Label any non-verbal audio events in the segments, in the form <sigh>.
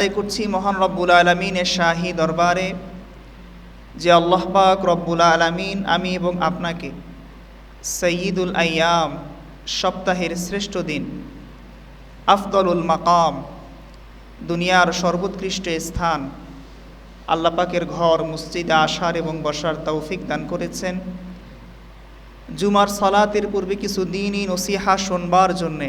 আদায় করছি, মহান রব্বুল আলমিনের শাহী দরবারে যে আল্লাহ পাক রব্বুল আলমিন, আমি এবং আপনাকে সঈদুল আয়াম, সপ্তাহের শ্রেষ্ঠ দিন, আফদলুল মাকাম, দুনিয়ার সর্বোৎকৃষ্ট স্থান, আল্লাহ পাকের ঘর, মসজিদে আসার এবং বসার তৌফিক দান করেছেন। জুমার সালাতের পূর্বে কিছু দিনই নসিহা শোনবার জন্যে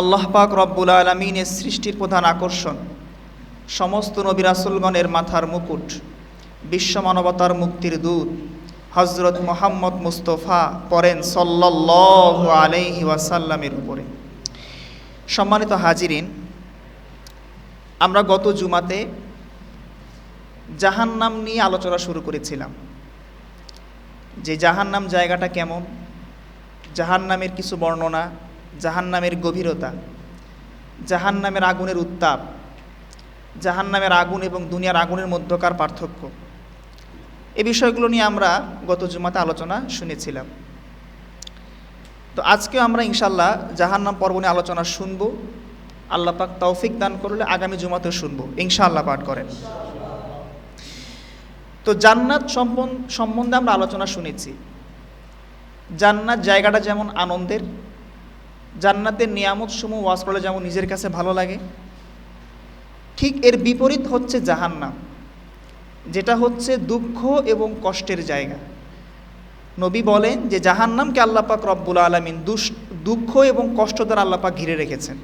আল্লাহ পাক রব্বুল আলমিনের সৃষ্টির প্রধান আকর্ষণ। সমস্ত নবী রাসুলগণের মাথার মুকুট, বিশ্ব মানবতার মুক্তির দূত হজরত মোহাম্মদ মুস্তফা পরেন সল্লাহ আলাইহি ওয়াসাল্লামের উপরে। সম্মানিত হাজিরিন, আমরা গত জুমাতে জাহান্নাম নিয়ে আলোচনা শুরু করেছিলাম। যে জাহান্নাম জায়গাটা কেমন? জাহান্নামের কিছু বর্ণনা জাহান্নামের গভীরতা, জাহান্নামের আগুনের উত্তাপ, জাহান্নামের আগুন এবং দুনিয়ার আগুনের মধ্যকার পার্থক্য। এ বিষয়গুলো নিয়ে আমরা গত জুমাতে আলোচনা শুনেছিলাম। তো আজকেও আমরা ইনশাল্লাহ জাহান্নাম পর্ব নিয়ে আলোচনা শুনব। আল্লাহ পাক তৌফিক দান করলে আগামী জুমাতেও শুনব। ইনশাআল্লাহ পাঠ করেন। তো জান্নাত সম্বন্ধে আমরা আলোচনা শুনেছি। জান্নাত জায়গাটা যেমন আনন্দের জান্নাতের নিয়ামত সমূহ ওয়াজ করলে যেমন নিজের কাছে ভালো লাগে, ঠিক এর বিপরীত হচ্ছে জাহান্নাম, যেটা হচ্ছে দুঃখ এবং কষ্টের জায়গা। নবী বলেন যে জাহান্নামকে আল্লাপাক রব্বুল আলমিন দুঃখ এবং কষ্ট দ্বারা আল্লাপাক ঘিরে রেখেছেন।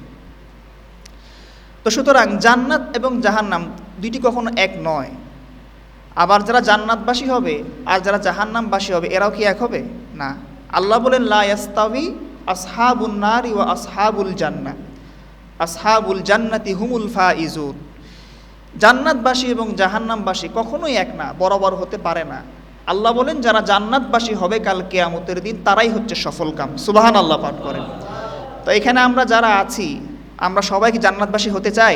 তো সুতরাং জান্নাত এবং জাহান্নাম দুইটি কখনো এক নয়। আবার যারা জান্নাতবাসী হবে আর যারা জাহান্নামবাসী হবে, এরাও কি এক হবে? না। আল্লাহ বলেন লাস্তাবি আসহাবুল নার ও আসহাবুল জান্না আসহাবুল জান্নাতি হুমুল ফা ইজুর জান্নাতবাসী এবং জাহান্নামবাসী কখনোই এক না, বরাবর হতে পারে না। আল্লাহ বলেন, যারা জান্নাতবাসী হবে কাল কেয়ামতের দিন, তারাই হচ্ছে সফল কাম। সুবাহান আল্লাহ পাঠ করেন। তো এখানে আমরা যারা আছি, আমরা সবাই কি জান্নাতবাসী হতে চাই?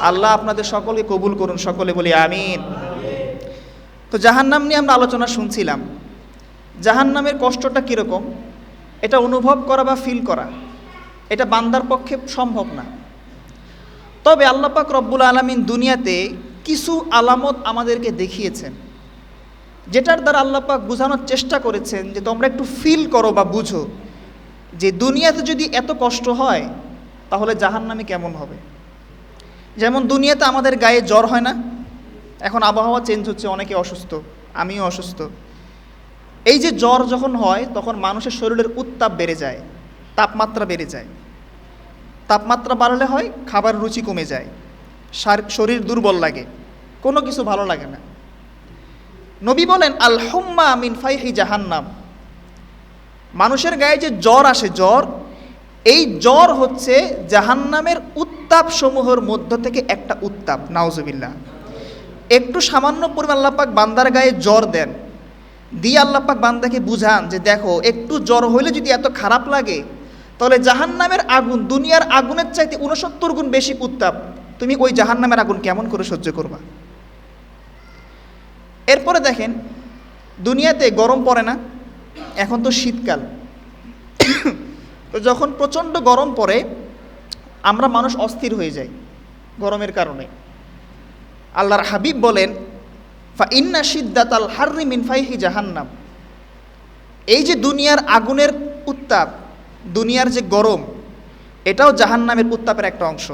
আল্লাহ আপনাদের সকলকে কবুল করুন, সকলে বলি আমিন। তো জাহান্নাম নিয়ে আমরা আলোচনা শুনছিলাম। জাহান্নামের কষ্টটা কীরকম? এটা অনুভব করা বা ফিল করা, এটা বান্দার পক্ষে সম্ভব না। তবে আল্লাপাক রব্বুল আলমিন দুনিয়াতে কিছু আলামত আমাদেরকে দেখিয়েছেন, যেটার দ্বারা আল্লাপাক বোঝানোর চেষ্টা করেছেন যে তোমরা একটু ফিল করো বা বুঝো যে দুনিয়াতে যদি এত কষ্ট হয়, তাহলে জাহান্নামে কেমন হবে? যেমন দুনিয়াতে আমাদের গায়ে জ্বর হয় না, এখন আবহাওয়া চেঞ্জ হচ্ছে, অনেকে অসুস্থ, আমিও অসুস্থ। এই যে জ্বর যখন হয়, তখন মানুষের শরীরের উত্তাপ বেড়ে যায়, তাপমাত্রা বেড়ে যায়। তাপমাত্রা বাড়লে হয়, খাবার রুচি কমে যায় শরীর দুর্বল লাগে, কোনো কিছু ভালো লাগে না। নবী বলেন, আলহম্মা মিন ফাইহি জাহান্নাম। মানুষের গায়ে যে জ্বর আসে, জ্বর, এই জ্বর হচ্ছে জাহান্নামের উত্তাপ সমূহের মধ্য থেকে একটা উত্তাপ, নাউজুবিল্লাহ। একটু সামান্য পরিমাণ আল্লাপাক বান্দার গায়ে জ্বর দেন দিয়ে আল্লাপাক বান্দাকে বুঝান যে দেখো, একটু জ্বর হইলে যদি এত খারাপ লাগে, তাহলে জাহান নামের আগুন, দুনিয়ার আগুনের চাইতে উনসত্তর গুণ বেশি উত্তাপ। তুমি ওই জাহান নামের আগুন কেমন করে সহ্য করবা? এরপরে দেখেন, দুনিয়াতে গরম পড়ে না, এখন তো শীতকাল। <coughs> তো যখন প্রচণ্ড গরম পড়ে, আমরা মানুষ অস্থির হয়ে যাই গরমের কারণে। আল্লাহর হাবিব বলেন ফা ইন্না সিদ্দাত আল হার্রি মিনফাইহি জাহান্নাম। এই যে দুনিয়ার আগুনের উত্তাপ, দুনিয়ার যে গরম, এটাও জাহান্নামের উত্তাপের একটা অংশ।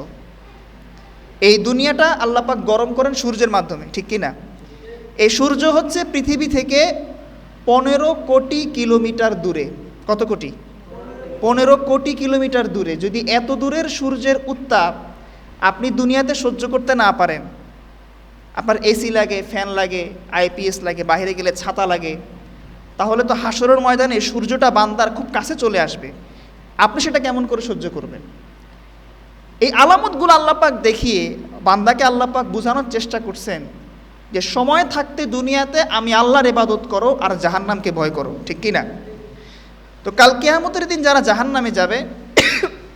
এই দুনিয়াটা আল্লাপাক গরম করেন সূর্যের মাধ্যমে, ঠিক কি না এই সূর্য হচ্ছে পৃথিবী থেকে পনেরো কোটি কিলোমিটার দূরে। কত কোটি? পনেরো কোটি কিলোমিটার দূরে। যদি এত দূরের সূর্যের উত্তাপ আপনি দুনিয়াতে সহ্য করতে না পারেন আপনার এসি লাগে ফ্যান লাগে আইপিএস লাগে, বাইরে গেলে ছাতা লাগে, তাহলে তো হাসরের ময়দানে সূর্যটা বান্দার খুব কাছে চলে আসবে। আপনি সেটা কেমন করে সহ্য করবেন? এই আলামতগুলো আল্লাপাক দেখিয়ে বান্দাকে আল্লাহ পাক বোঝানোর চেষ্টা করছেন যে, সময় থাকতে দুনিয়াতে আমি আল্লাহর ইবাদত করো আর জাহান্নামকে ভয় করো, ঠিক কি না তো কাল কেয়ামতের দিন যারা জাহান্নামে যাবে,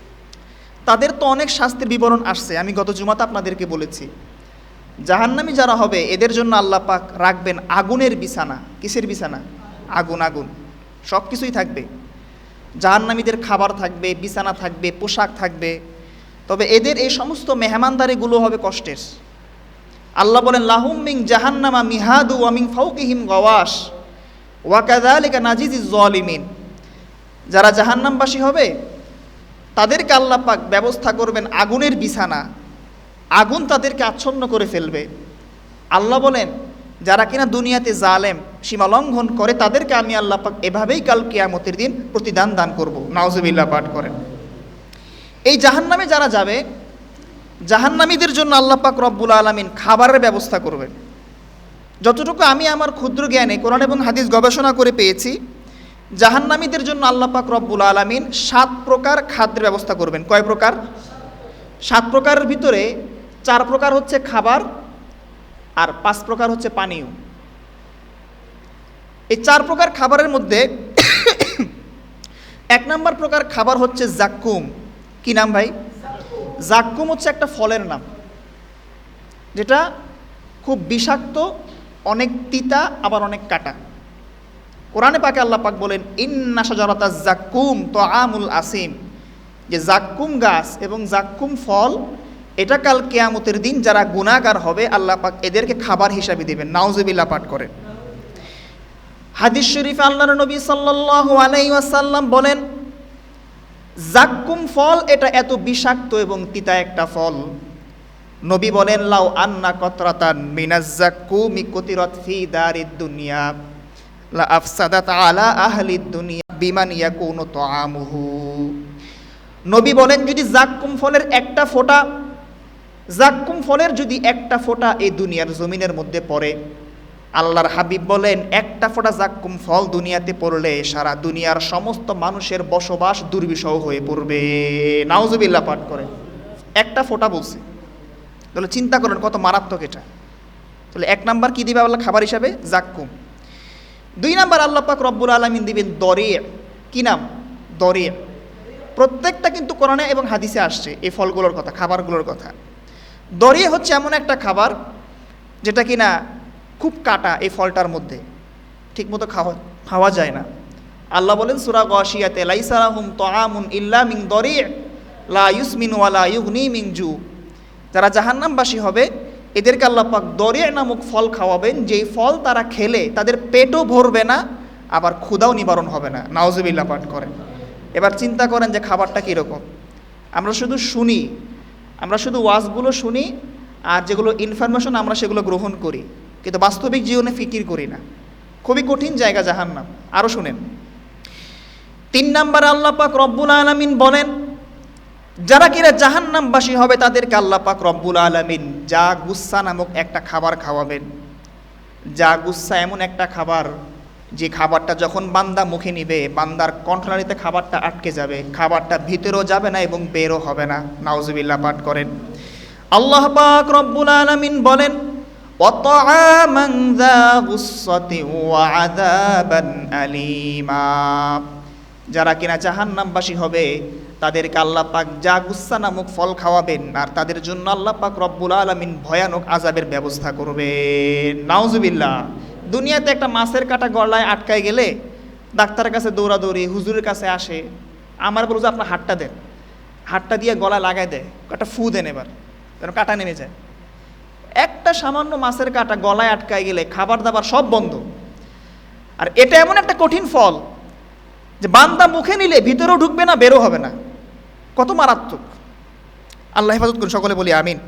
<coughs> তাদের তো অনেক শাস্তির বিবরণ আসছে। আমি গত জুমাতে আপনাদেরকে বলেছি। জাহান্নামী যারা হবে, এদের জন্য আল্লাহ পাক রাখবেন আগুনের বিছানা। কিসের বিছানা? আগুন আগুন। সব কিছুই থাকবে। জাহান্নামীদের খাবার থাকবে, বিছানা থাকবে, পোশাক থাকবে। তবে এদের এই সমস্ত মেহমানদারিগুলো হবে কষ্টের। আল্লাহ বলেন, লাহুম জাহান্নামা মিহাদু ওয়ামিং ফাউকিহিম গওয়াস ওয়াকাদালিকা নাজিজি জলিমিন যারা জাহান্নামবাসী হবে, তাদেরকে আল্লাহ পাক ব্যবস্থা করবেন আগুনের বিছানা। আগুন তাদেরকে আচ্ছন্ন করে ফেলবে। আল্লাহ বলেন, যারা কিনা দুনিয়াতে জালেম সীমালঙ্ঘন করে, তাদেরকে আমি আল্লাহ পাক এভাবেই কাল কিয়ামতের দিন প্রতিদান দান করব। নাওজবিল্লাহ পাঠ করেন। এই জাহান্নামে যারা যাবে, জাহান্নামীদের জন্য আল্লাহ পাক রব্বুল আলমিন খাবারের ব্যবস্থা করবেন। যতটুকু আমি আমার ক্ষুদ্র জ্ঞানে কোরআন এবং হাদিস গবেষণা করে পেয়েছি, জাহান্নামীদের জন্য আল্লাহ পাক রব্বুল আলমিন সাত প্রকার খাদ্যের ব্যবস্থা করবেন। কয় প্রকার? সাত প্রকারের ভিতরে চার প্রকার হচ্ছে খাবার আর পাঁচ প্রকার হচ্ছে পানীয়। এই চার প্রকার খাবারের মধ্যে এক নম্বর প্রকার খাবার হচ্ছে জাক্কুম। কি নাম ভাই? জাক্কুম হচ্ছে একটা ফলের নাম, যেটা খুব বিষাক্ত, অনেক তিতা, আবার অনেক কাটা। কোরআনে পাকে আল্লাহ পাক বলেন, ইন্না সাজারতা জাক্কুম তো আমুল আসিম। যে জাক্কুম গাছ এবং জাক্কুম ফল এটা কাল কেয়ামতের দিন যারা গুণাগার হবে, আল্লাহ পাক এদেরকে খাবার হিসাবে দেবেন। নাউজুবিল্লাহ পাঠ করেন। হাদিস শরীফ আল্লাহর নবী সাল্লাল্লাহু আলাইহি ওয়াসাল্লাম বলেন, জাক্কুম ফল এটা এত বিষাক্ত এবং তিতা একটা ফল। নবী বলেন, লাউ আন্না কতরাতান মিনাজ জাক্কুমি কতিরত ফি দারিদ দুনিয়া, লা আফসাদাত আলা আহলিদ দুনিয়া বিমান ইয়াকুনু তাআমুহু। নবী বলেন, যদি জাক্কুম ফলের একটা ফোঁটা জাক্কুম ফলের যদি একটা ফোঁটা এই দুনিয়ার জমিনের মধ্যে পড়ে, আল্লাহর হাবিব বলেন, একটা ফোঁটা জাক্কুম ফল দুনিয়াতে পড়লে সারা দুনিয়ার সমস্ত মানুষের বসবাস দুর্বিষহ হয়ে পড়বে। নাউজুবিল্লাহ পাঠ করে একটা ফোঁটা বলছে। তাহলে চিন্তা করেন কত মারাত্মক এটা। তাহলে এক নাম্বার কি দিবে আল্লাহ খাবার হিসাবে? জাক্কুম। দুই নাম্বার আল্লাহ পাক রব্বুল আলমিন দিবেন দরে। কি নাম? দরে। প্রত্যেকটা কিন্তু কোরআনে এবং হাদিসে আসছে এই ফলগুলোর কথা, খাবারগুলোর কথা। দরিয়ে হচ্ছে এমন একটা খাবার যেটা কিনা খুব কাটা এই ফলটার মধ্যে। ঠিকমতো খাওয়া খাওয়া যায় না। আল্লাহ বলেন, সুরা গশিয়াতে লাইসালাহুম তোয়ামুন ইল্লা মিং দরি, লা ইউসমিন ওয়ালা ইউগনি মিং জু। যারা জাহান্নামবাসী হবে, এদেরকে আল্লাহ পাক দরিয়া নামক ফল খাওয়াবেন, যেই ফল তারা খেলে তাদের পেটও ভরবে না, আবার ক্ষুদাও নিবারণ হবে না। নাওজবিল্লা পাঠ করেন। এবার চিন্তা করেন যে খাবারটা কীরকম। আমরা শুধু শুনি আমরা শুধু ওয়াজগুলো শুনি আর যেগুলো ইনফরমেশন আমরা সেগুলো গ্রহণ করি, কিন্তু বাস্তবিক জীবনে ফিকির করি না। খুবই কঠিন জায়গা জাহান্নাম। আরও শুনেন। তিন নাম্বার আল্লাহ পাক রব্বুল আলমিন বলেন, যারা কিনা জাহান্নামবাসী হবে তাদেরকে আল্লাহ পাক রব্বুল আলমিন যা গুসা নামক একটা খাবার খাওয়াবেন। যা গুসা এমন একটা খাবার যে খাবারটা যখন বান্দা মুখে নিবে, বান্দার কণ্ঠনালীতে খাবারটা আটকে যাবে, খাবারটা ভিতরেও যাবে না এবং বেরও হবে না। নাউজুবিল্লা পাঠ করেন। আল্লাহ পাক রব্বুল আলমিন বলেন যারা কিনা জাহান্নামবাসী হবে, তাদেরকে আল্লাহ পাক যা গুসা নামক ফল খাওয়াবেন আর তাদের জন্য আল্লাহ পাক রব্বুল আলমিন ভয়ানক আজাবের ব্যবস্থা করবেন। নাউজুবিল্লাহ। দুনিয়াতে একটা মাছের কাটা গলায় আটকায় গেলে ডাক্তারের কাছে দৌড়াদৌড়ি, হুজুরের কাছে আসে, আমার বলব যে আপনার হাতটা দেন। হাতটা দিয়ে গলায় লাগায় দেয়, একটা ফু দেন এবার, যেন কাটা নেমে যায়। একটা সামান্য মাছের কাটা গলায় আটকায় গেলে খাবার দাবার সব বন্ধ। আর এটা এমন একটা কঠিন ফল যে বান্দা মুখে নিলে ভিতরেও ঢুকবে না বেরো হবে না। কত মারাত্মক। আল্লাহ হেফাজত করুন, সকলে বলি আমিন।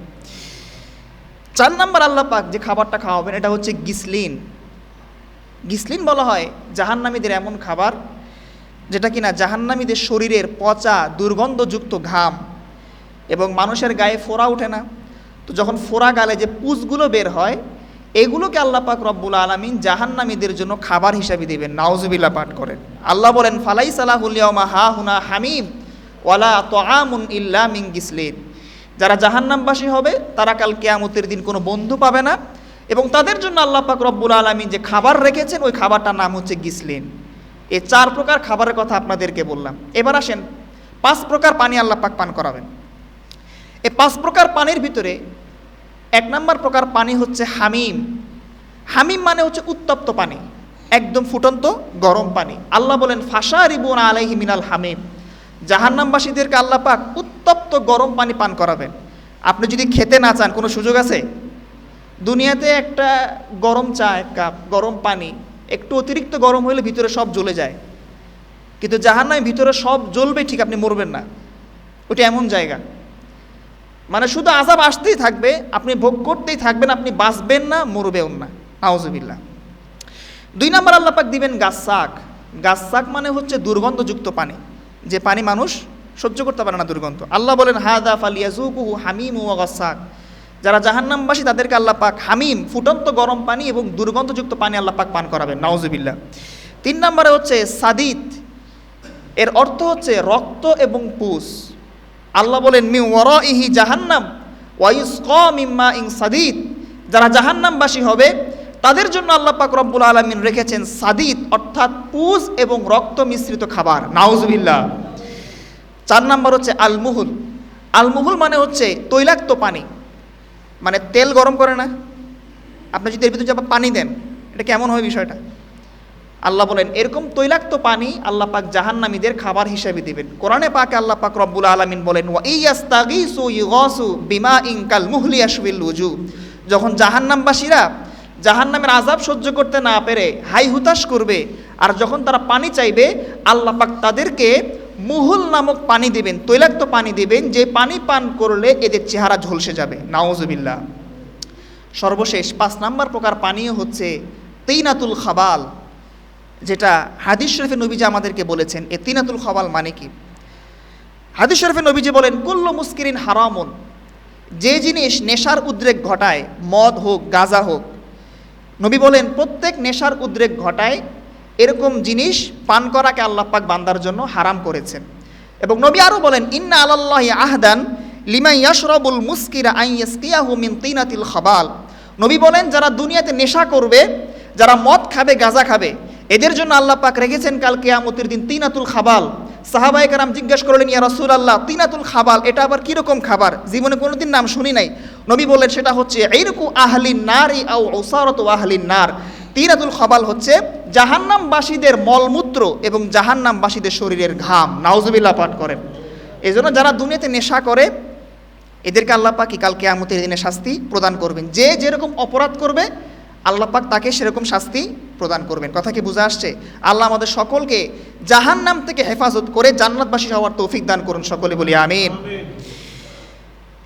চার নাম্বার আল্লাহ পাক যে খাবারটা খাওয়াবেন, এটা হচ্ছে গিসলিন। গিসলিন বলা হয় জাহান্নামীদের এমন খাবার, যেটা কিনা জাহান্নামীদের শরীরের পচা, দুর্গন্ধযুক্ত ঘাম এবং মানুষের গায়ে ফোড়া ওঠে না। তো যখন ফোড়া গালে যে পুষগুলো বের হয়, এগুলোকে আল্লাহ পাক রব্বুল আলমিন জাহান্নামীদের জন্য খাবার হিসাবে দেবেন। নাওজুবিল্লা পাঠ করেন। আল্লাহ বলেন ফালাই সালাহুলিয়ামা হা হুনা হামিম, ওয়ালা তোয়ামুন ইল্লা মিং গিসলিন। যারা জাহান্নামবাসী হবে, তারা কাল কেয়ামতের দিন কোনো বন্ধু পাবে না। এবং তাদের জন্য আল্লাহ পাক রব্বুল আলমী যে খাবার রেখেছেন, ওই খাবারটার নাম হচ্ছে গিসলিন। এই চার প্রকার খাবারের কথা আপনাদেরকে বললাম। এবার আসেন, পাঁচ প্রকার পানি আল্লাহ পাক পান করাবেন। এই পাঁচ প্রকার পানির ভিতরে এক নম্বর প্রকার পানি হচ্ছে হামিম। হামিম মানে হচ্ছে উত্তপ্ত পানি, একদম ফুটন্ত গরম পানি। আল্লাহ বলেন ফাঁসা রিবুন আলাইহি মিনাল হামিম। জাহান্নামবাসীদেরকে আল্লাহ পাক উত্তপ্ত গরম পানি পান করাবেন। আপনি যদি খেতে না চান, কোনো সুযোগ আছে? দুনিয়াতে একটা গরম চা এক কাপ, গরম পানি, একটু অতিরিক্ত গরম হলে ভিতরে সব জ্বলে যায়। কিন্তু জাহান্নামে ভিতরে সব জ্বলবে ঠিক আপনি মরবেন না। ওটা এমন জায়গা। মানে শুধু আজাব আসতেই থাকবে, আপনি ভোগ করতেই থাকবেন, আপনি বাঁচবেন না, মরবেও না। নাউজুবিল্লাহ। দুই নম্বর আল্লাপাক দিবেন গাছাক গাছাক মানে হচ্ছে দুর্গন্ধযুক্ত পানি। যে পানি মানুষ সহ্য করতে পারে না দুর্গন্ধ। আল্লাহ বলেন হাদা ফালিয়াজুকুহু হামিম ও গাছাক যারা জাহান্নামবাসী, তাদেরকে আল্লাহ পাক হামিম, ফুটন্ত গরম পানি এবং দুর্গন্ধযুক্ত পানি আল্লাহ পাক পান করাবেন। নাউজুবিল্লাহ। তিন নম্বরে হচ্ছে সাদিত এর অর্থ হচ্ছে রক্ত এবং পুষ। আল্লাহ বলেন মি ওর ইহি জাহান্নাম ওয়াইস মিম্মা ইং সাদিদ। যারা জাহান্নামবাসী হবে, তাদের জন্য আল্লাহ পাক রব্বুল আলমিন রেখেছেন সাদিত অর্থাৎ পুজ এবং রক্ত মিশ্রিত খাবার। নাউজবিল্লাহ। চার নাম্বার হচ্ছে আলমুহুল। আলমুহুল মানে হচ্ছে তৈলাক্ত পানি। মানে তেল গরম করে না। আপনি যদি এর ভিতরে যাবার পানি দেন, এটা কেমন হয় বিষয়টা? আল্লাহ বলেন, এরকম তৈলাক্ত পানি আল্লাহ পাক জাহান্নামীদের খাবার হিসেবে দিবেন। কোরআনে পাকে আল্লাহ পাক রব্বুল আলামিন বলেন ইয়াস্তাগীসু ইগাসু বিমা ইনকাল মুহলি আশবিল যখন জাহান্নামবাসীরা জাহান্নামের আজাব সহ্য করতে না পেরে হাই হুতাশ করবে, আর যখন তারা পানি চাইবে, আল্লাহ পাক তাদেরকে মুহুল নামক পানি দিবেন, তৈলাক্ত পানি দিবেন, যে পানি পান করলে এদের চেহারা ঝলসে যাবে। নাওজবিল্লাহ সর্বশেষ পাঁচ নাম্বার প্রকার পানীয় হচ্ছে তেইনাতুল খাবাল, যেটা হাদিস শরীফে নবীজি আমাদেরকে বলেছেন। এ তিনাতুল খাবাল মানে কি? হাদিস শরীফে নবীজি বলেন, কুল্লু মুস্কিরিন হারামুন, যে জিনিস নেশার উদ্রেক ঘটায়, মদ হোক, গাঁজা হোক, নবী বলেন, প্রত্যেক নেশার উদ্রেক ঘটায় এরকম জিনিস পান করাকে আল্লাহ পাক বান্দার জন্য হারাম করেছেন। এবং নবী আরও বলেন, ইন্না আল্লাহ আহদান লিমা ইয়াশরবুল মুস্কিরা আই ইয়াসকিয়াহু মিন তিনাতিল খাবাল। নবী বলেন, যারা দুনিয়াতে নেশা করবে, যারা মদ খাবে, গাঁজা খাবে, এদের জন্য আল্লাহ পাক রেখেছেন কাল কেয়ামতের দিন তিনাতুল খাবাল। সাহাবাই কারাম জিজ্ঞাসা করলেন, ইয়া রসুল আল্লাহ তিনাতুল খাবাল, এটা আবার কীরকম খাবার? জীবনে কোনোদিন নাম শুনি নাই। নবী বললেন, সেটা হচ্ছে এইরকু আহলিন নার ই ওসারত আহলিন নার। তিনাতুল খাবাল হচ্ছে জাহান্নামবাসীদের মলমূত্র এবং জাহান্নামবাসীদের শরীরের ঘাম। নাউজুবিল্লাহ পাঠ করেন। এই জন্য যারা দুনিয়াতে নেশা করে, এদেরকে আল্লাহ পাক কাল কেয়ামতের দিনে শাস্তি প্রদান করবেন। যে যেরকম অপরাধ করবে, আল্লাহ পাক তাকে সেরকম শাস্তি প্রদান করবেন। কথা কি বুঝে আসছে? আল্লাহ আমাদের সকলকে জাহান নাম থেকে হেফাজত করে জান্নাতবাসী হওয়ার তৌফিক দান করুন। সকলে বলি আমিন।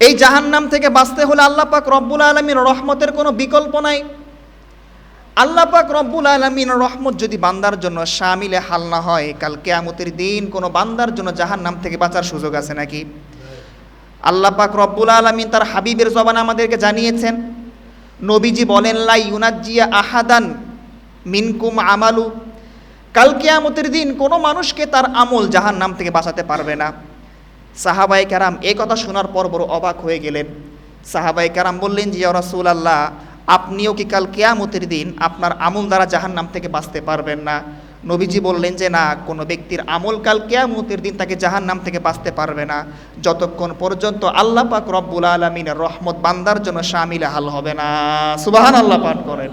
এই জাহান নাম থেকে বাঁচতে হলে আল্লাহ পাক রব্বুল আলমীর রহমতের কোনো বিকল্প নাই। আল্লাহ পাক রব্বুল আলমিন রহমত যদি বান্দার জন্য সামিলে হাল না হয়, কাল কেয়ামতের দিন কোনো বান্দার জন্য জাহান নাম থেকে বাঁচার সুযোগ আছে নাকি? আল্লাহ পাক রব্বুল আলমিন তার হাবিবের জবান আমাদেরকে জানিয়েছেন, নবীজি বলেন লাই ইউনাজ্জিয়া আহাদান মিনকুম আমালু। কাল কেয়ামতের দিন কোনো মানুষকে তার আমল জাহান নাম থেকে বাঁচাতে পারবে না। সাহাবাই কারাম এ কথা শোনার পর বড় অবাক হয়ে গেলেন। সাহাবাই কারাম বললেন যে রসুল আল্লাহ আপনিও কি কাল কেয়ামতের দিন আপনার আমল দ্বারা জাহান নাম থেকে বাঁচতে পারবেন না? নবীজি বললেন যে, না, কোনো ব্যক্তির আমল কাল কেয়ামতের দিন তাকে জাহান নাম থেকে বাঁচতে পারবে না। যতক্ষণ পর্যন্ত আল্লাহ পাক রব্বুল আলমিনের রহমত বান্দার জন্য শামিলে হাল হবে না। সুবাহান আল্লাহ পাঠ করেন।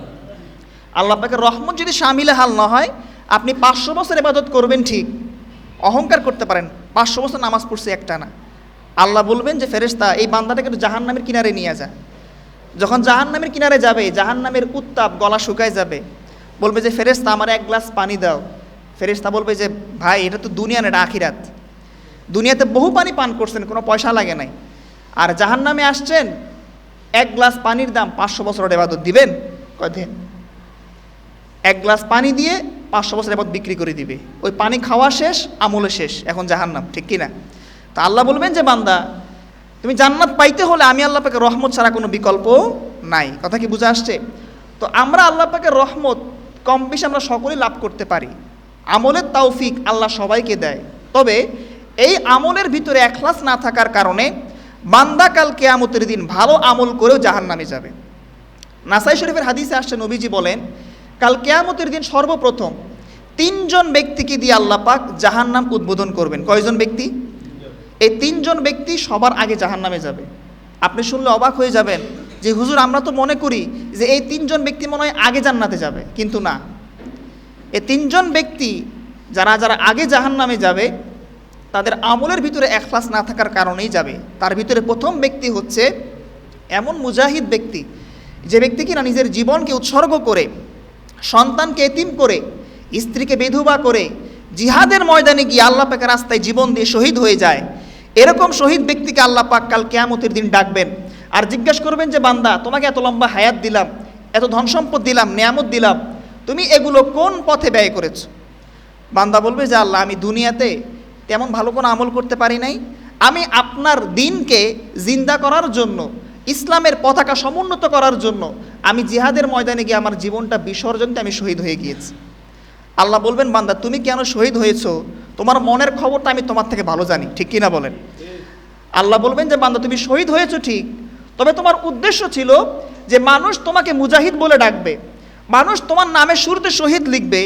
আল্লাহ পাকের রহমত যদি শামিলে হাল না হয়, আপনি পাঁচশো বছর ইবাদত করবেন ঠিক। অহংকার করতে পারেন। পাঁচশো বছর নামাজ পড়ছে একটা না। আল্লাহ বলবেন যে ফেরেস্তা এই বান্দাটাকে একটু জাহান নামের কিনারে নিয়ে যা। যখন জাহান নামের কিনারে যাবে জাহান নামের উত্তাপ, গলা শুকায় যাবে। বলবে যে ফেরেস্তা আমার এক গ্লাস পানি দাও। ফেরেস্তা বলবে যে, ভাই, এটা তো দুনিয়া না, এটা আখিরাত। দুনিয়াতে বহু পানি পান করছেন, কোনো পয়সা লাগে নাই। আর জাহান নামে আসছেন, এক গ্লাস পানির দাম পাঁচশো বছর এবাদত দিবেন? কদিন এক গ্লাস পানি দিয়ে পাঁচশো বছর এবার বিক্রি করে দিবে। ওই পানি খাওয়া শেষ, আমলে শেষ, এখন জাহান্নাম, ঠিক কি না তা আল্লাহ বলবেন যে, বান্দা তুমি জান্নাত পাইতে হলে আমি আল্লাহ পাকে রহমত ছাড়া কোনো বিকল্প নাই। কথা কি বুঝে আসছে? তো আমরা আল্লাহ পাকে রহমত কম বেশি আমরা সকলেই লাভ করতে পারি। আমলের তৌফিক আল্লাহ সবাইকে দেয়। তবে এই আমলের ভিতরে একলাস না থাকার কারণে বান্দা কাল কেয়ামতের দিন ভালো আমল করেও জাহান নামে যাবে। নাসাই শরীফের হাদিসে আসছে, নবীজি বলেন, কাল কেয়ামতের দিন সর্বপ্রথম তিনজন ব্যক্তিকে দিয়ে আল্লাহ পাক জাহান নাম উদ্বোধন করবেন। কয়জন ব্যক্তি? এই তিনজন ব্যক্তি সবার আগে জাহান নামে যাবে। আপনি শুনলে অবাক হয়ে যাবেন যে, হুজুর, আমরা তো মনে করি যে, এই তিনজন ব্যক্তি মনে হয় আগে জান্নাতে যাবে। কিন্তু না। এই তিনজন ব্যক্তি যারা যারা আগে জাহান নামে যাবে, তাদের আমলের ভিতরে একলাস না থাকার কারণেই যাবে। তার ভিতরে প্রথম ব্যক্তি হচ্ছে এমন মুজাহিদ ব্যক্তি, যে ব্যক্তি কিনা নিজের জীবনকে উৎসর্গ করে, সন্তানকে এতিম করে, স্ত্রীকে বেধুবা করে, জিহাদের ময়দানে গিয়ে আল্লাহ পাকের রাস্তায় জীবন দিয়ে শহীদ হয়ে যায়। এরকম শহীদ ব্যক্তিকে আল্লাহ পাক কাল কেয়ামতের দিন ডাকবেন আর জিজ্ঞেস করবেন যে, বান্দা, তোমাকে এত লম্বা হায়াত দিলাম, এত ধন সম্পদ দিলাম, নিয়ামত দিলাম, তুমি এগুলো কোন পথে ব্যয় করেছ? বান্দা বলবে যে, আল্লাহ, আমি দুনিয়াতে তেমন ভালো কোনো আমল করতে পারি নাই। আমি আপনার দিনকে জিন্দা করার জন্য, ইসলামের পতাকা সমুন্নত করার জন্য, আমি জিহাদের ময়দানে গিয়ে আমার জীবনটা বিসর্জন দিয়ে আমি শহীদ হয়ে গিয়েছি। আল্লাহ বলবেন, বান্দা, তুমি কেন শহীদ হয়েছো? তোমার মনের খবরটা আমি তোমার থেকে ভালো জানি, ঠিক কিনা বলেন? আল্লাহ বলবেন যে, বান্দা, তুমি শহীদ হয়েছো ঠিক, তবে তোমার উদ্দেশ্য ছিল যে মানুষ তোমাকে মুজাহিদ বলে ডাকবে, মানুষ তোমার নামে শুরুতে শহীদ লিখবে,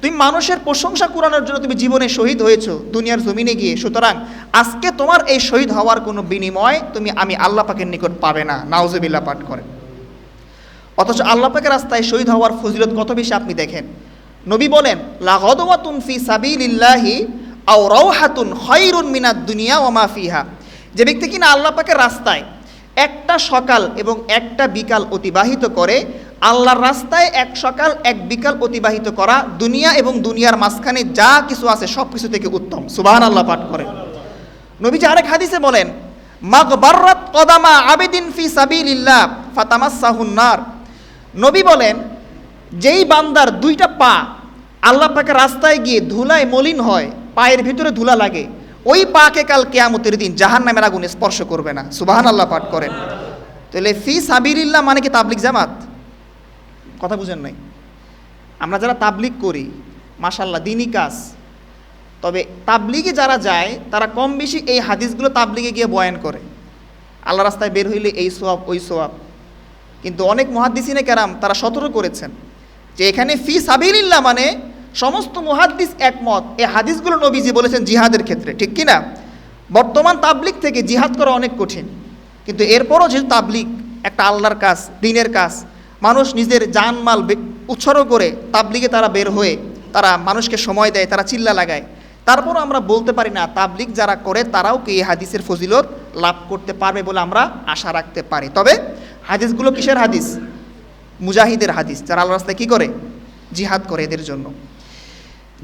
তুমি মানুষের প্রশংসা কুরানোর জন্য তুমি জীবনে শহীদ হয়েছো দুনিয়ার জমিনে গিয়ে। সুতরাং আজকে তোমার এই শহীদ হওয়ার কোনো বিনিময় তুমি, আমি আল্লাহ পাকের নিকট পাবে না। নাউজবিল্লা পাঠ করেন। অথচ আল্লাহ পাকের রাস্তায় শহীদ হওয়ার ফজিলত কত বেশি আপনি দেখেন। নবী বলেন লাহদওয়াতুন ফি সাবিলিল্লাহি আও রাওহাতুন খায়রুন মিনাদ দুনিয়া ওয়া মা ফিহা। যে ব্যক্তি কিনা আল্লাহ পাকের রাস্তায় একটা সকাল এবং একটা বিকাল অতিবাহিত করে, আল্লাহর রাস্তায় এক সকাল, এক বিকাল অতিবাহিত করা দুনিয়া এবং দুনিয়ার মাঝখানে যা কিছু আছে সব কিছু থেকে উত্তম। সুবাহান আল্লাহ পাঠ করেন। নবীজি আরেক হাদিসে বলেন মাগবাররাত কদামা আবেদিন ফি সাবিলিল্লাহ ফাতামাসাহুন নার। নবী বলেন যেই বান্দার দুইটা পা আল্লাহ পাকে রাস্তায় গিয়ে ধুলায় মলিন হয়, পায়ের ভিতরে ধুলা লাগে, ওই পাকে কাল কেয়ামতের দিন জাহান নামের আগুনে স্পর্শ করবে না। সুবাহান আল্লাহ পাঠ করেন। তাহলে ফি সাবিরিল্লাহ মানে কি তাবলিক জামাত? কথা বুঝেন নাই? আমরা যারা তাবলিক করি মাশাল্লাহ দিনই কাজ। তবে তাবলিগে যারা যায়, তারা কম বেশি এই হাদিসগুলো তাবলিগে গিয়ে বয়ান করে। আল্লাহ রাস্তায় বের হইলে এই সোয়াব ওই সোয়াব কিন্তু অনেক মহাদ্দিসিনে কেরাম তারা সতর্ক করেছেন। যে এখানে ফি সাবিলিল্লাহ মানে সমস্ত মুহাদ্দিস একমত। এই হাদিসগুলো নবীজি বলেছেন জিহাদের ক্ষেত্রে, ঠিক কি না বর্তমান তাবলিক থেকে জিহাদ করা অনেক কঠিন। কিন্তু এরপরও যেহেতু তাবলিক একটা আল্লাহর কাজ, দিনের কাজ, মানুষ নিজের জানমাল উৎসর্গ করে তাবলিগে তারা বের হয়ে তারা মানুষকে সময় দেয়, তারা চিল্লা লাগায়। তারপরও আমরা বলতে পারি না, তাবলিগ যারা করে তারাও কি এই হাদিসের ফজিলত লাভ করতে পারবে বলে আমরা আশা রাখতে পারি। তবে হাদিসগুলো কিসের হাদিস? মুজাহিদের হাদিস, যারা আল্লাহ রাস্তায় কী করে? জিহাদ করে এদের জন্য।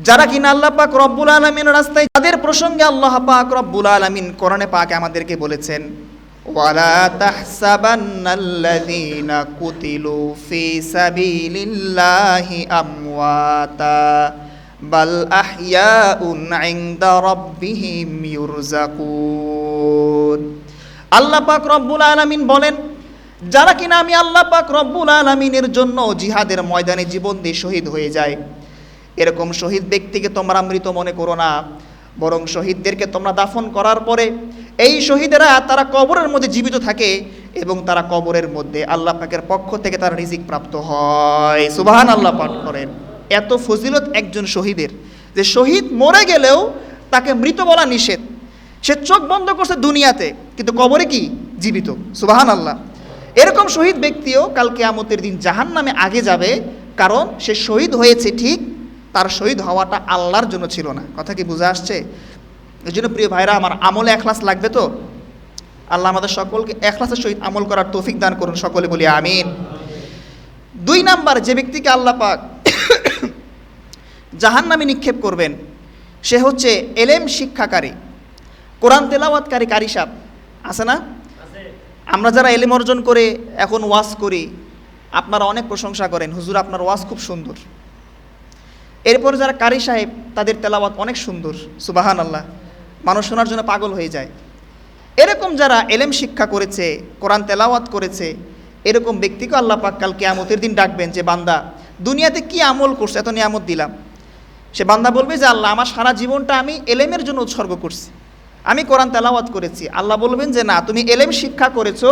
যারা কিনা আল্লাহ পাক রব্বুল আলমিন রাস্তায় তাদের প্রসঙ্গে আল্লাহ পাক রব্বুল আলমিন কোরআনে পাক আমাদেরকে বলেছেন, ওয়ালা তাহসাবান্নাল্লাযীনা কুতিলু ফি সাবিলিল্লাহি আমওয়াতা, বাল আহইয়াউন ইনদা রাব্বিহিম ইউরজাকুন আল্লাহ পাক রব্বুল আলামিন বলেন যারা কিনা আমি আল্লাহ পাক রব্বুল আলামিনের জন্য জিহাদের ময়দানে জীবন দিয়ে শহীদ হয়ে যায়। এরকম শহীদ ব্যক্তিকে তোমরা মৃত মনে করো না। বরং শহীদদেরকে তোমরা দাফন করার পরে এই শহীদেরা তারা কবরের মধ্যে জীবিত থাকে এবং তারা কবরের মধ্যে আল্লাহ পাকের পক্ষ থেকে তারা রিজিক প্রাপ্ত হয়। সুবাহান আল্লাহ পাঠ করেন। এত ফজিলত একজন শহীদের যে শহীদ মরে গেলেও তাকে মৃত বলা নিষেধ। সে চোখ বন্ধ করছে দুনিয়াতে, কিন্তু কবরে কি? জীবিত। সুবাহান আল্লাহ এরকম শহীদ ব্যক্তিও কাল কেয়ামতের দিন জাহান নামে আগে যাবে, কারণ সে শহীদ হয়েছে ঠিক তার শহীদ হওয়াটা আল্লাহর জন্য ছিল না। কথা কি বুঝে আসছে? এই জন্য প্রিয় ভাইরা, আমার আমলে এখলাস লাগবে তো? আল্লাহ আমাদের সকলকে এখলাসের সহিত আমল করার তৌফিক দান করুন, সকলে বলি আমিন। দুই নাম্বার, যে ব্যক্তিকে আল্লাহ পাক জাহান নামে নিক্ষেপ করবেন, সে হচ্ছে এলেম শিক্ষাকারী, কোরআন তেলাওয়াতকারী কারি সাপ আছে না? আমরা যারা এলেম অর্জন করে এখন ওয়াজ করি, আপনারা অনেক প্রশংসা করেন। হুজুর, আপনার ওয়াজ খুব সুন্দর। এরপর যারা কারি সাহেব, তাদের তেলাওয়াত অনেক সুন্দর সুবাহান আল্লাহ মানুষ শোনার জন্য পাগল হয়ে যায়। এরকম যারা এলেম শিক্ষা করেছে, কোরআন তেলাওয়াত করেছে, এরকম ব্যক্তিকে আল্লাহ পাক কাল কেয়ামতের দিন ডাকবেন যে, বান্দা, দুনিয়াতে কি আমল করছে? এত নিয়ামত দিলাম। সে বান্দা বলবে যে, আল্লাহ, আমার সারা জীবনটা আমি এলেমের জন্য উৎসর্গ করছি। আমি কোরআন তেলাওয়াত করেছি। আল্লাহ বলবেন যে, না, তুমি এলেম শিক্ষা করেছ,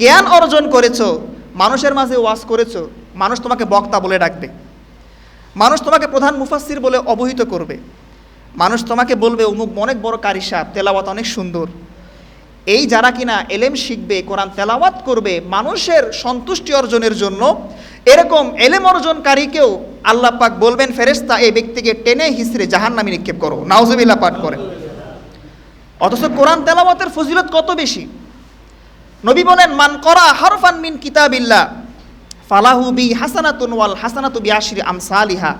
জ্ঞান অর্জন করেছ, মানুষের মাঝে ওয়াজ করেছ, মানুষ তোমাকে বক্তা বলে ডাকবে। মানুষ তোমাকে প্রধান মুফাসির বলে অবহিত করবে। মানুষ তোমাকে বলবে, অমুক অনেক বড় কারি সাহেব তেলাওয়াত অনেক সুন্দর। এই যারা কিনা এলেম শিখবে, কোরআন তেলাওয়াত করবে, মানুষের সন্তুষ্টি অর্জনের জন্য এরকম এলেম অর্জনকারীকেও আল্লাহ বলবেন ফেরেস্তা এই ব্যক্তিকে টেনে হিসড়ে জাহান নামে নিক্ষেপ করো। নাউজুবিল্লাহ পাঠ করে। অথচ কোরআন তেলাওয়াতের ফজিলত কত বেশি? নবী বলেন, মান করা হরফান মিন কিতাবিল্লাহ, ফালাহু বি হাসানাতুন ওয়াল হাসানাতু বিআশরি আমসালিহা।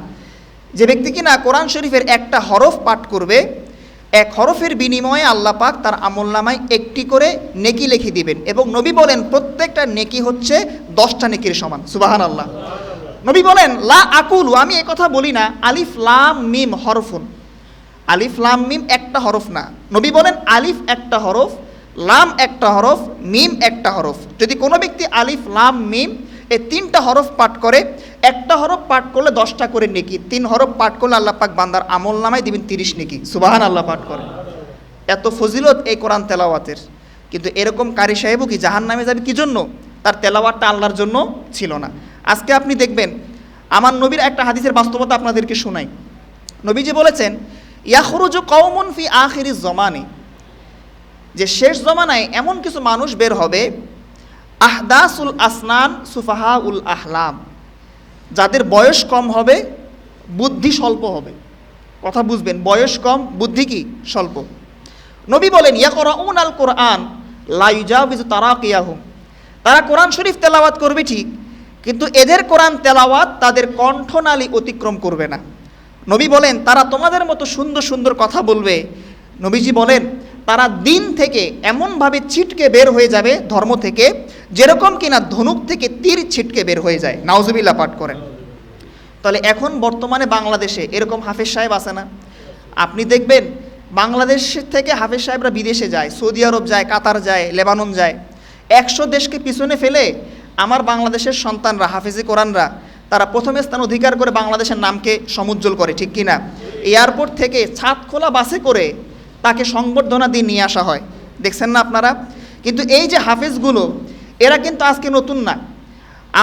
যে ব্যক্তি কিনা কোরআন শরীফের একটা হরফ পাঠ করবে, এক হরফের বিনিময়ে আল্লাহ পাক তার আমল নামায় একটি করে নেকি লিখে দিবেন। এবং নবী বলেন, প্রত্যেকটা নেকি হচ্ছে দশটা নেকির সমান। সুবাহান আল্লাহ নবী বলেন, লা আকুলু, আমি কথা বলি না, আলিফ লাম মিম হরফুন। আলিফ, লাম, মিম একটা হরফ না। নবী বলেন আলিফ একটা হরফ, লাম একটা হরফ, মিম একটা হরফ। যদি কোনো ব্যক্তি আলিফ, লাম, মিম এই তিনটা হরফ পাঠ করে, একটা হরফ পাঠ করলে দশটা করে নেকি, তিন হরফ পাঠ করলে আল্লাহ পাক বান্দার আমল নামায় দিবেন তিরিশ নেকি। সুবাহান আল্লাহ পাঠ করে। এত ফজিলত এই কোরআন তেলাওয়াতের। কিন্তু এরকম কারি সাহেবও কি জাহান নামে যাবে? কি জন্য? তার তেলাওয়াতটা আল্লাহর জন্য ছিল না। আজকে আপনি দেখবেন, আমার নবীর একটা হাদিসের বাস্তবতা আপনাদেরকে শোনাই। নবীজি বলেছেন ইয়াখরুজু কৌমন ফি আখিরি জমানে। যে শেষ জমানায় এমন কিছু মানুষ বের হবে, আহদাসুল আসনান সুফাহা উল আহলাম। যাদের বয়স কম হবে, বুদ্ধি স্বল্প হবে। কথা বুঝবেন, বয়স কম, বুদ্ধি কি? স্বল্প। নবী বলেন ইয়া করা উন আল কোরআন লাইজাবিজু তারা কিয়াহুম তারা কোরআন শরীফ তেলাওয়াত করবে ঠিক, কিন্তু এদের কোরআন তেলাওয়াত তাদের কণ্ঠনালী অতিক্রম করবে না। নবী বলেন, তারা তোমাদের মতো সুন্দর সুন্দর কথা বলবে। নবীজি বলেন, তারা দিন থেকে এমনভাবে ছিটকে বের হয়ে যাবে, ধর্ম থেকে, যেরকম কিনা ধনুক থেকে তীর ছিটকে বের হয়ে যায়। নাউজুবিল্লাহ পাঠ করেন। তাহলে এখন বর্তমানে বাংলাদেশে এরকম হাফেজ সাহেব আছে না? আপনি দেখবেন, বাংলাদেশ থেকে হাফেজ সাহেবরা বিদেশে যায়, সৌদি আরব যায়, কাতার যায়, লেবানন যায়। একশো দেশকে পিছনে ফেলে আমার বাংলাদেশের সন্তানরা, হাফেজে কোরআনরা তারা প্রথম স্থান অধিকার করে বাংলাদেশের নামকে সমুজ্জ্বল করে, ঠিক কিনা? এয়ারপোর্ট থেকে ছাদ খোলা বাসে করে তাকে সংবর্ধনা দিয়ে নিয়ে আসা হয়। দেখছেন না আপনারা? কিন্তু এই যে হাফেজগুলো, এরা কিন্তু আজকে নতুন না।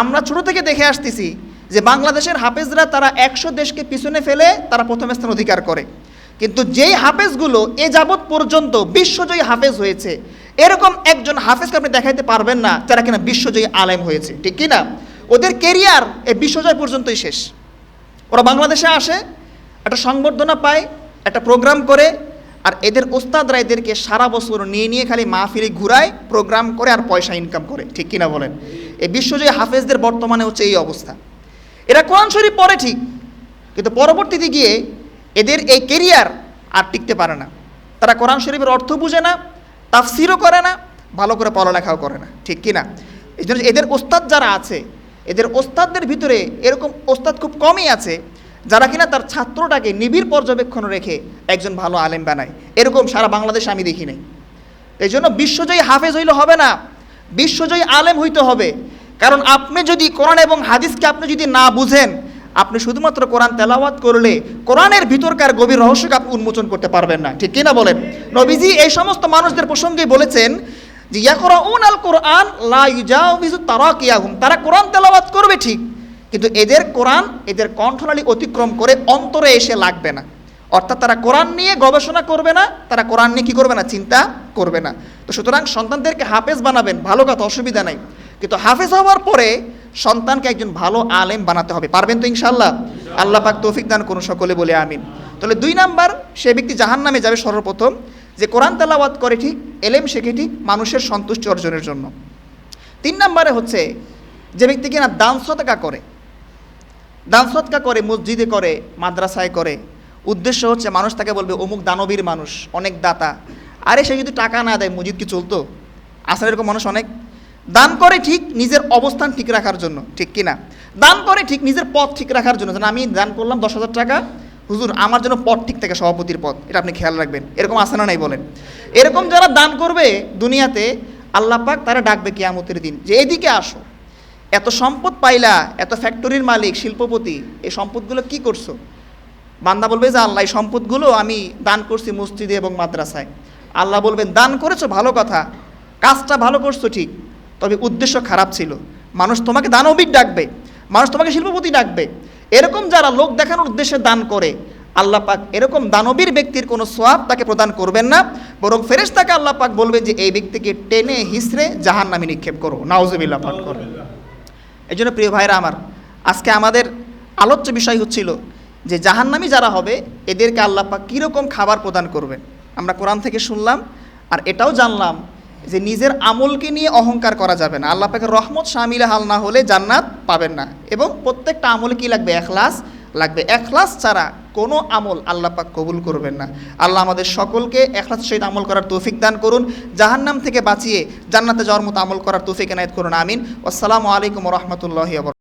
আমরা ছোট থেকে দেখে আসতেছি যে বাংলাদেশের হাফেজরা তারা একশো দেশকে পিছনে ফেলে তারা প্রথম স্থান অধিকার করে। কিন্তু যেই হাফেজগুলো এ যাবৎ পর্যন্ত বিশ্বজয়ী হাফেজ হয়েছে, এরকম একজন হাফেজকে আপনি দেখাইতে পারবেন না যারা কিনা বিশ্বজয়ী আলেম হয়েছে, ঠিক কি না ওদের কেরিয়ার এই বিশ্বজয় পর্যন্তই শেষ। ওরা বাংলাদেশে আসে, একটা সংবর্ধনা পায়, একটা প্রোগ্রাম করে, আর এদের ওস্তাদরা এদেরকে সারা বছর নিয়ে নিয়ে খালি মাহফিলে ঘুরায় প্রোগ্রাম করে আর পয়সা ইনকাম করে। ঠিক কিনা বলেন? এই বিশ্বজয়ী হাফেজদের বর্তমানে হচ্ছে এই অবস্থা। এরা কোরআন শরীফ পড়ে ঠিক, কিন্তু পরবর্তীতে গিয়ে এদের এই কেরিয়ার আর টিকতে পারে না। তারা কোরআন শরীফের অর্থ বুঝে না, তাফসিরও করে না, ভালো করে পড়ালেখাও করে না। ঠিক কি না এই জন্য এদের ওস্তাদ যারা আছে এদের ওস্তাদদের ভিতরে এরকম ওস্তাদ খুব কমই আছে, যারা কিনা তার ছাত্রটাকে নিবিড় পর্যবেক্ষণ রেখে একজন ভালো আলেম বানায়। এরকম সারা বাংলাদেশে আমি দেখি নাই। এই জন্য বিশ্বজয়ী হাফেজ হইলে হবে না, বিশ্বজয়ী আলেম হইতে হবে। কারণ আপনি যদি কোরআন এবং হাদিসকে আপনি যদি না বুঝেন, আপনি শুধুমাত্র কোরআন তেলাওয়াত করলে কোরআনের ভিতরকার গভীর রহস্যকে আপনি উন্মোচন করতে পারবেন না। ঠিক কিনা বলেন? নবীজি এই সমস্ত মানুষদের প্রসঙ্গে বলেছেন যে ইয়াকরা আল কোরআন লা ইউজাউবিজু তারাকিয়াহুম। তারা কোরআন তেলাওয়াত করবে ঠিক, কিন্তু এদের কোরআন এদের কণ্ঠনালী অতিক্রম করে অন্তরে এসে লাগবে না। অর্থাৎ তারা কোরআন নিয়ে গবেষণা করবে না, তারা কোরআন নিয়ে কী করবে না? চিন্তা করবে না। তো সুতরাং সন্তানদেরকে হাফেজ বানাবেন, ভালো কথা, অসুবিধা নাই। কিন্তু হাফেজ হওয়ার পরে সন্তানকে একজন ভালো আলেম বানাতে হবে। পারবেন তো ইনশাল্লাহ আল্লাহ পাক তৌফিক দান করুন সকলে বলে আমিন। তাহলে দুই নাম্বার, সে ব্যক্তি জাহান নামে যাবে সর্বপ্রথম, যে কোরআন তেলাওয়াত করে ঠিক এলেম শেখে ঠিক মানুষের সন্তুষ্টি অর্জনের জন্য। তিন নম্বরে হচ্ছে যে ব্যক্তি কিনা দান সতকা করে। দান সৎকা করে, মসজিদে করে, মাদ্রাসায় করে। উদ্দেশ্য হচ্ছে মানুষ তাকে বলবে, অমুক দানবীর মানুষ, অনেক দাতা। আরে সে যদি টাকা না দেয়, মসজিদ কি চলতো? আসলে এরকম মানুষ অনেক। দান করে ঠিক নিজের অবস্থান ঠিক রাখার জন্য, ঠিক কি না দান করে ঠিক নিজের পথ ঠিক রাখার জন্য। আমি দান করলাম দশ হাজার টাকা হুজুর, আমার জন্য পথ ঠিক থাকে সভাপতির পদ এটা আপনি খেয়াল রাখবেন। এরকম আসে না নাই বলেন? এরকম যারা দান করবে দুনিয়াতে, আল্লাহ পাক তারা ডাকবে কিয়ামতের দিন, যে এদিকে আসো। এত সম্পদ পাইলা, এত ফ্যাক্টরির মালিক, শিল্পপতি, এই সম্পদগুলো কি করছ? বান্দা বলবে যে আল্লাহ, এই সম্পদগুলো আমি দান করছি মসজিদে এবং মাদ্রাসায়। আল্লাহ বলবেন, দান করেছ, ভালো কথা। কাজটা ভালো করছ, ঠিক। তবে উদ্দেশ্য খারাপ ছিল। মানুষ তোমাকে দানবিক ডাকবে। মানুষ তোমাকে শিল্পপতি ডাকবে। এরকম যারা লোক দেখানোর উদ্দেশ্যে দান করে, আল্লাহ পাক এরকম দানবীর ব্যক্তির কোনো সোয়াব তাকে প্রদান করবেন না। বরং ফেরেশতাকে আল্লাহ পাক বলবে যে, এই ব্যক্তিকে টেনে হিসড়ে জাহান নামে নিক্ষেপ করো। নাউজুবিল্লাহ, পাঠ করো। এই জন্য প্রিয় ভাইরা আমার, আজকে আমাদের আলোচ্য বিষয় হচ্ছিল যে, জাহান্নামি যারা হবে, এদেরকে আল্লাহ পাক কীরকম খাবার প্রদান করবেন? আমরা কোরআন থেকে শুনলাম আর এটাও জানলাম যে নিজের আমলকে নিয়ে অহংকার করা যাবে না। আল্লাহ পাকে রহমত শামিলে হাল না হলে জান্নাত পাবেন না। এবং প্রত্যেকটা আমল কি লাগবে? এখলাস লাগবে। এখলাস ছাড়া কোনো আমল আল্লাহ পাক কবুল করবেন না। আল্লাহ আমাদের সকলকে এখলাস সহিত আমল করার তৌফিক দান করুন। জাহান্নাম থেকে বাঁচিয়ে জান্নাতে জন্মত মতো আমল করার তৌফিক এনায়ত করুন। আমিন। আসসালামু আলাইকুম রহমতুল্লাহ